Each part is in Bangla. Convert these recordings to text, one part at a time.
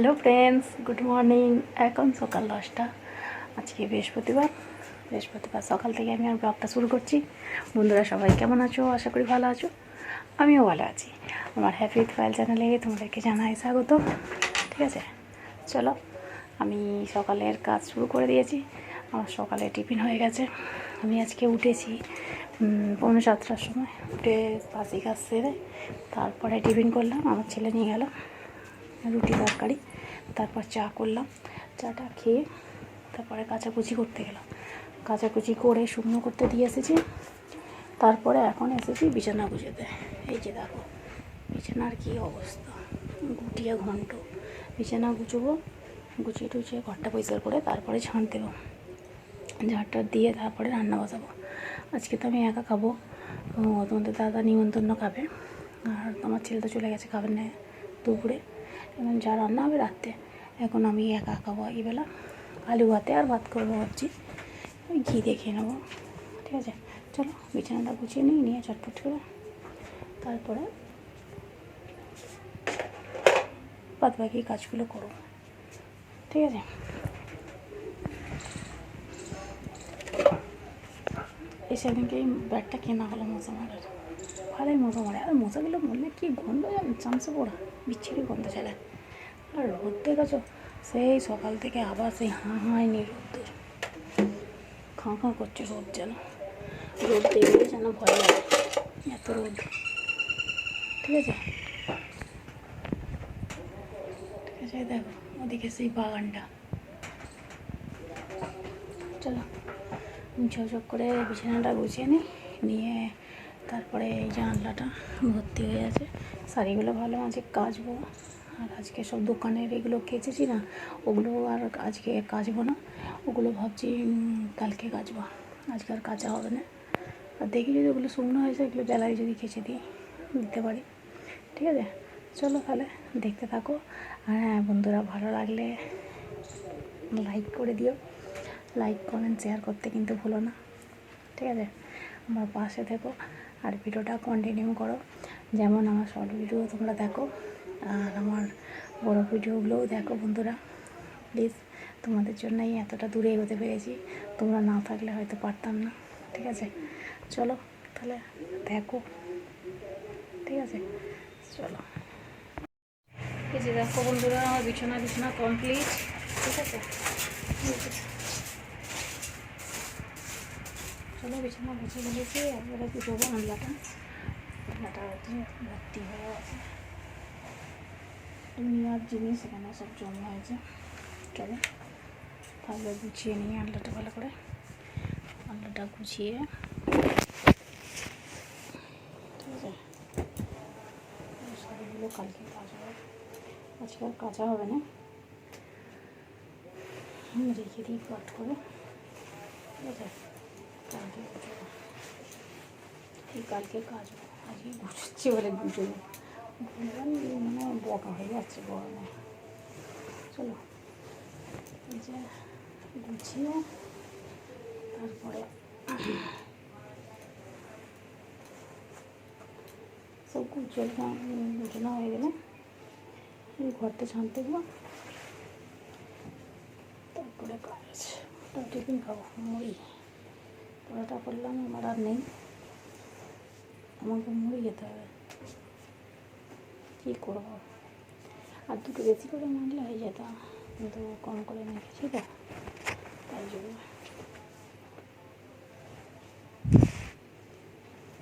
হ্যালো ফ্রেন্ডস গুড মর্নিং এখন সকাল দশটা। আজকে বৃহস্পতিবার। বৃহস্পতিবার সকাল থেকে আমি আর ব্লগটা শুরু করছি। বন্ধুরা, সবাই কেমন আছো? আশা করি ভালো আছো। আমিও ভালো আছি। আমার হ্যাপি ফাইল চ্যানেলে তোমাদেরকে জানাই স্বাগত। ঠিক আছে? চলো, আমি সকালের কাজ শুরু করে দিয়েছি। আমার সকালে টিফিন হয়ে গেছে। আমি আজকে উঠেছি পৌনে সাতটার সময়। উঠে বাসি কাজ সেরে তারপরে টিফিন করলাম। আমার ছেলে নিয়ে গেল। রুটি, তরকারি। তারপর চা করলাম। চাটা খেয়ে তারপরে কাচাকুচি করতে গেলাম। কাচাকুচি করে শুকনো করতে দিয়ে এসেছি। তারপরে এখন এসেছি বিছানা গুছোতে। এই যে দেখো, বিছানার কী অবস্থা? গুটিয়ে ঘন্ট বিছানা গুছোবো, গুছিয়ে টুচিয়ে ঘরটা পরিষ্কার করে তারপরে ঝাঁট দেবো। ঝাঁটটা দিয়ে তারপরে রান্না বসাবো। আজকে তো আমি একা খাব। তোমাদের দাদা নিমন্ত্রণ খাবে। আর আমার ছেলে তো চলে গেছে খাবে না দুপুরে। এখন যা রান্না হবে রাত্রে। এখন আমি একা খাব এই বেলা আলু ভাতে আর ভাত করব ভাবছি। ঘি দিয়ে খেয়ে নেব। ঠিক আছে? চলো, বিছানাটা গুছিয়ে নিই, নিয়ে চটপট করে তারপরে বাদ বাকি কাজগুলো করব। ঠিক আছে? এই সেদিনকে এই ব্যাগটা কেনা হলো মশা মারার। ভালোই মশা মারে আর মশাগুলো মরলে কি গন্ধ জানেন চামচে পড়া। বিচ্ছিরি গন্ধ ছেলে আর রোদ দেখেছ সেই সকাল থেকে আবার সেই হাঁ হাঁয়নি রোদ্দুর। খাঁ খাঁ করছে রোদ যেন। রোদ দেখলে যেন ভয় লাগে। এত রোদ। ঠিক আছে? ঠিক আছে, দেখো, ওদিকে সেই বাগানটা। চলো ঝকঝক করে বিছানাটা গুছিয়ে নিই। নিয়ে তারপরে এই জানলাটা ভর্তি হয়ে আছে শাড়িগুলো ভালো আছে, কাচবো। আর আজকে সব দোকানের এগুলো কেচেছি না, ওগুলো আর আজকে কাচবো না। ওগুলো ভাবছি কালকে কাচবো। আজকে আর কাচা হবে না। আর দেখি যদি ওগুলো শুকনো হয়েছে এগুলো বেলায় যদি কেচে দিই, দিতে পারি। ঠিক আছে? চলো তাহলে, দেখতে থাকো। আর হ্যাঁ বন্ধুরা, ভালো লাগলে লাইক করে দিও। লাইক করেন শেয়ার করতে কিন্তু ভুলো না। ঠিক আছে? আমার পাশে থেকো। আর ভিডিওটা কন্টিনিউ করো। যেমন আমার শর্ট ভিডিও তোমরা দেখো। আর আমার বড় পুজোগুলোও দেখো বন্ধুরা প্লিজ তোমাদের জন্যই এতটা দূরে এগোতে পেরেছি। তোমরা না থাকলে হয়তো পারতাম না, ঠিক আছে? চলো তাহলে দেখো, ঠিক আছে? চলো। এই যে দেখো বন্ধুরা, আমার বিছানা বিছানা কমপ্লিট ঠিক আছে। চলো বিছানা গুছিয়ে ফেলেছি একবারে আমলাটা আমলাটা হচ্ছে ভর্তি হয়ে আছে নেওয়ার জিনিস এখানে সব জমা হয়েছে। চলো, তাহলে গুছিয়ে নিই আলুটা ভালো করে। আলুটা গুছিয়ে। ঠিক আছে। এই শাড়িগুলো কালকে কাচা হবে। আজকে আর কাঁচা হবে না। আমি রেখে দিই কাট করে। ঠিক আছে? কালকে গুছোবো। এই কালকে কাচবো আজকে গুছোচ্ছি বলে গুছোবো। মানে বকা হয়ে যাচ্ছে গরমে চলো যে গুছিয়ে তারপরে সব গুছানো গুছানো হয়ে গেলে ঘরটা ছানতে দেবো তারপরে কাজ ওটা টিফিন খাব মুড়ি পরোটা করলাম আমার আর নেই আমাকে মুড়ি খেতে হবে কী করব? আর দুটো বেশি করে মানলে হয়ে যেত, কিন্তু কম করে মেখেছি তো, তাই জন্য।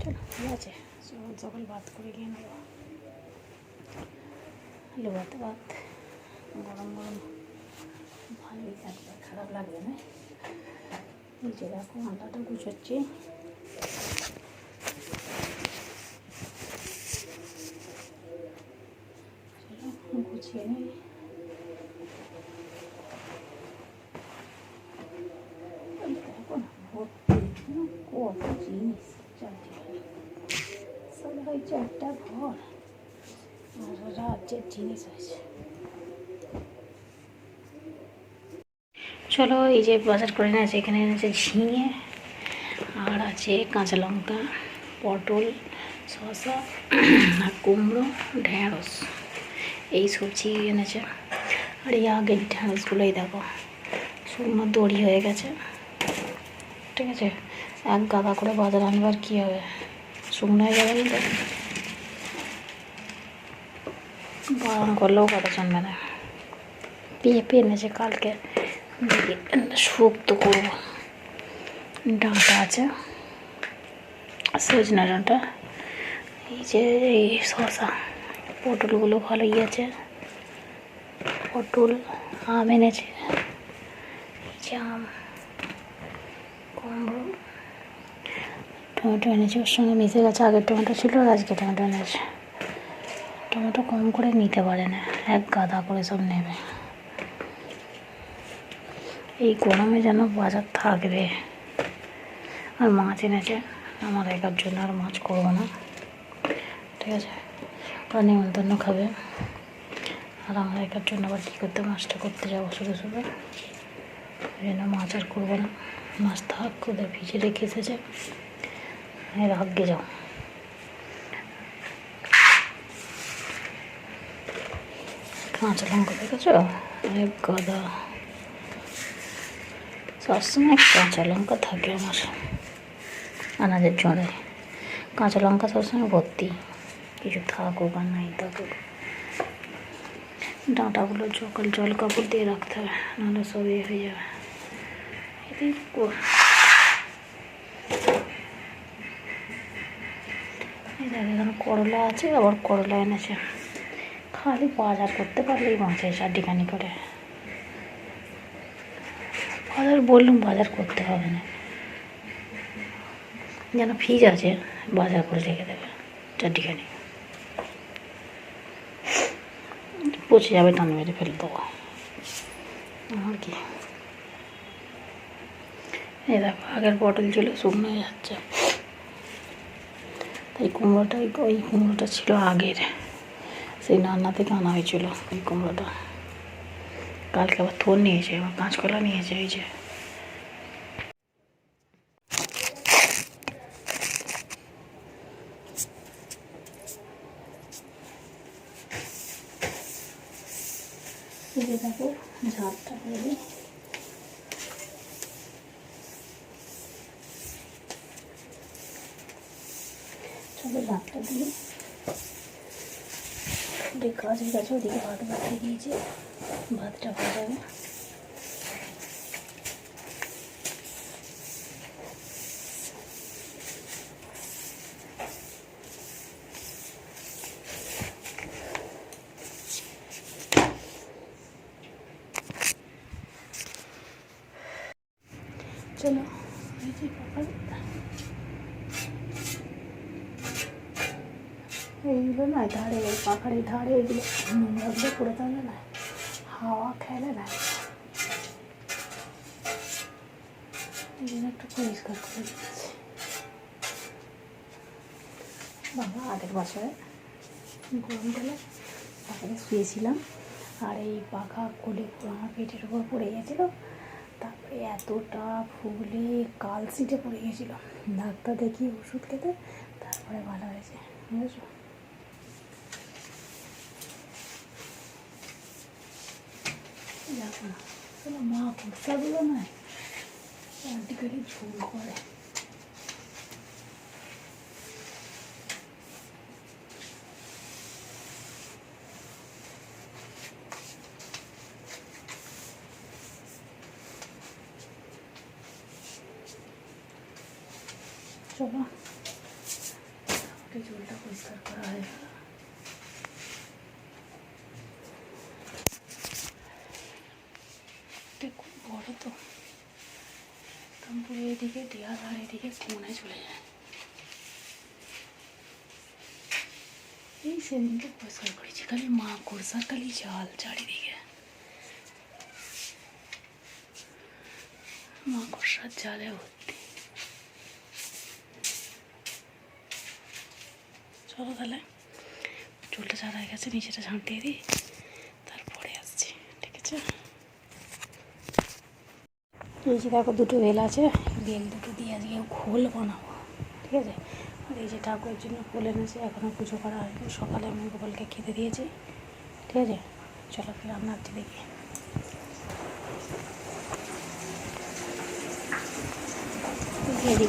চলো, ঠিক আছে সকাল ভাত করে গিয়ে নেব আলু ভাত ভাত, গরম গরম ভালোই থাকবে খারাপ লাগবে না। এই যে দেখো, আটাটা গুছোচ্ছি চলো গুছিয়ে নিই একটা ঘর, আর জিনিস আছে। চলো, এই যে বাজার করে নিয়েছে এখানে এনেছে ঝিঙে, আর আছে কাঁচা লঙ্কা, পটল, শসা, আর কুমড়ো, ঢেঁড়স। এই সবজি এনেছে আর এই আগের ঢ্যাঁড়সগুলোই দেখো শুকনো দড়ি হয়ে গেছে ঠিক আছে এক গাদা করে বাজার আনবার কী হবে শুকনো হয়ে যাবে না তো বারণ করলেও কথা শুনবে না পেঁপে এনেছে কালকে দেখি শুক্তো করব ডাঁটা আছে সজনা ডাঁটা এই যে এই শশা পটলগুলো ভালোই আছে। পটল, আম এনেছে। আম, কুমড়ো, টমেটো এনেছে। ওর সঙ্গে মিশে গেছে, আগের টমেটো ছিল আর আজকে টমেটো এনেছে। টমেটো কম করে নিতে পারে না, এক গাদা করে সব নেবে। এই গরমে যেন বাজার থাকবে। আর মাছ এনেছে, আমার একার জন্য আর মাছ করব না। ঠিক আছে? ওরা নিমন্ত্রণ খাবে। আর আমরা একার জন্য আবার কী করতে, মাছটা করতে যাব শুধু শুধু ওই জন্য মাছ আর করব না। মাছ থাক, ওদের ভিজে রেখে এসেছে। এর আগে যাও। কাঁচা লঙ্কা দেখেছ? এক গাদা। সবসময় কাঁচা লঙ্কা থাকে আমার। আনাজের জলে। কাঁচা লঙ্কা সবসময় ভর্তি। কিছু থাকুক আর নাই থাকুক ডাঁটাগুলো জল জল কাপড় দিয়ে রাখতে হবে, নাহলে সব ইয়ে হয়ে যাবে। এখানে করলা আছে, আবার করলা এনেছে। খালি বাজার করতে পারলেই বাঁচে এসে ডিকানি করে। বাজার বললুম বাজার করতে হবে না। যেন ফ্রিজ আছে, বাজার করে রেখে দেবে চারটিখানি পচে যাবে, টান মেরে ফেলে দেবো। আর কি। এই দেখো, আগের পটল ছিল শুকনো যাচ্ছে। তাই কুমড়োটা, ওই কুমড়োটা ছিল আগের। সেই নান্না থেকে আনা হয়েছিল ওই কুমড়োটা। কালকে আবার থোর নিয়েছে, আবার কাঁচকলা নিয়েছে, এই যে। এই যে দেখো ঝাড়টা করে দিই চলো ঝাড়টা দিই ওদিকে কাজ হয়ে গেছে ওদিকে ভাত বাড়িয়ে দিয়েছি ভাতটা হয়ে যাবে চলো এই যে পাপা এইগুলো না ধারে এই পাখাড়ি ধারে এগুলো নোংরাগুলো পড়ে থাকলে না হাওয়া খেলে না এই জন্য একটু পরিষ্কার করে দিচ্ছি। বাবা, আগের বছরে গরমকালে পাখাতে শুয়েছিলাম, আর এই পাখা কোলে আমার পেটের উপর পড়ে গেছিল। তারপরে এতটা ফুলে কালসিটে পড়ে গেছিল। ডাক্তার দেখিয়ে ওষুধ খেতে, তারপরে ভালো হয়েছে, বুঝেছ? দেখো না কোনো মা কুর্তাগুলো নয় অ্যান্টিকারি ঝুল করে চলো ওটা চুলটা পরিষ্কার করা হয়ে গেল এটা খুব বড় তো তারপরে এদিকে দেয়াল আর এদিকে কোণে চলে যায় এই সেদিনকে পরিষ্কার করেছি খালি মা কোর্সার খালি জাল চারিদিকে মা কোর্সার জালে ভর্তি চলো তাহলে চুলটা চারা হয়ে গেছে নিচেটা ঝাঁট দিয়ে দিই তারপরে আসছি ঠিক আছে যে দেখো দুটো বেল আছে, বেল দুটো দিয়ে আজকে খোল বানাবো, ঠিক আছে? আর এই যে ঠাকুরের জন্য ফুল এনেছে এখনও পুজো করা হয়নি, সকালে আমি গোপালকে খেতে দিয়েছি, ঠিক আছে? চলো রান্না হচ্ছে দেখি।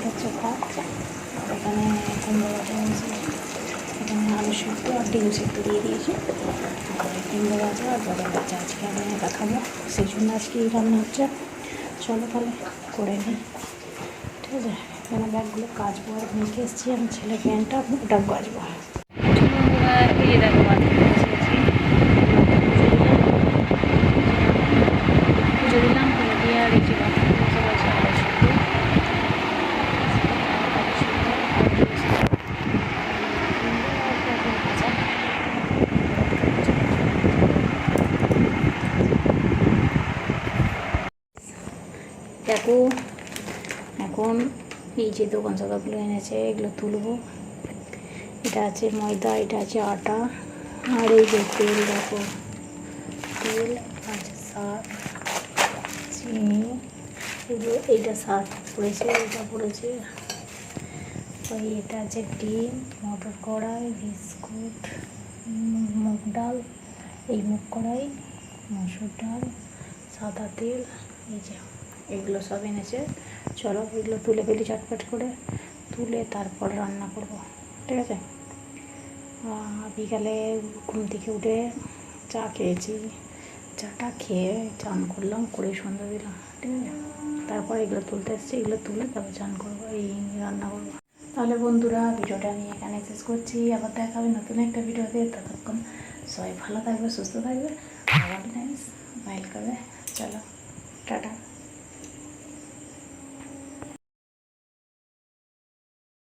হচ্ছে এখানে এখানে আলু সেদ্ধ আর ডিম সেদ্ধ দিয়ে দিয়েছি। কুমড়ো আর বড় ভাজা আজকে আমি একা খাব সেই জন্য আজকে এই রান্না হচ্ছে। চলো তাহলে করে নিই। ঠিক আছে? এখানে ব্যাগগুলো কাচবো আর নিয়ে এসেছি। আমি ছেলে প্যান্টটা ওটা কাচবো। এই দেখো ভাত খেতে বসেছি পুজো দিলাম পুজো দিয়ে আর এই যে ভাত খেতে বসে গেছে আলু সেদ্ধ দেখো, এখন এই যে দোকান সদাগুলো এনেছে, এগুলো তুলবো। এটা আছে ময়দা, এটা আছে আটা, আর এই যে তেল দেখো। তেল আছে সার, চিনি, এগুলো, এইটা শাক পড়েছে এটা পড়েছে। ওই এটা আছে ডিম, মটর কড়াই, বিস্কুট, মুগ ডাল, এই মুগ কড়াই, মসুর ডাল, সাদা তেল, এই যে। এগুলো সব এনেছে। চলো এগুলো তুলে ফেলি চটপট করে। তুলে তারপর রান্না করব। ঠিক আছে? বিকালে ঘুম থেকে উঠে চা খেয়েছি। চাটা খেয়ে চান করলাম, করে সন্ধ্যা দিলাম। ঠিক আছে? তারপর এগুলো তুলতে এসেছি। এগুলো তুলে তারপর চান করব, এই রান্না করব। তাহলে বন্ধুরা, ভিডিওটা আমি এখানে শেষ করছি। আবার দেখা হবে নতুন একটা ভিডিও ভিডিওতে। ততক্ষণ সবাই ভালো থাকবে, সুস্থ থাকবে। আবার স্মাইল করবে। চলো, টাটা।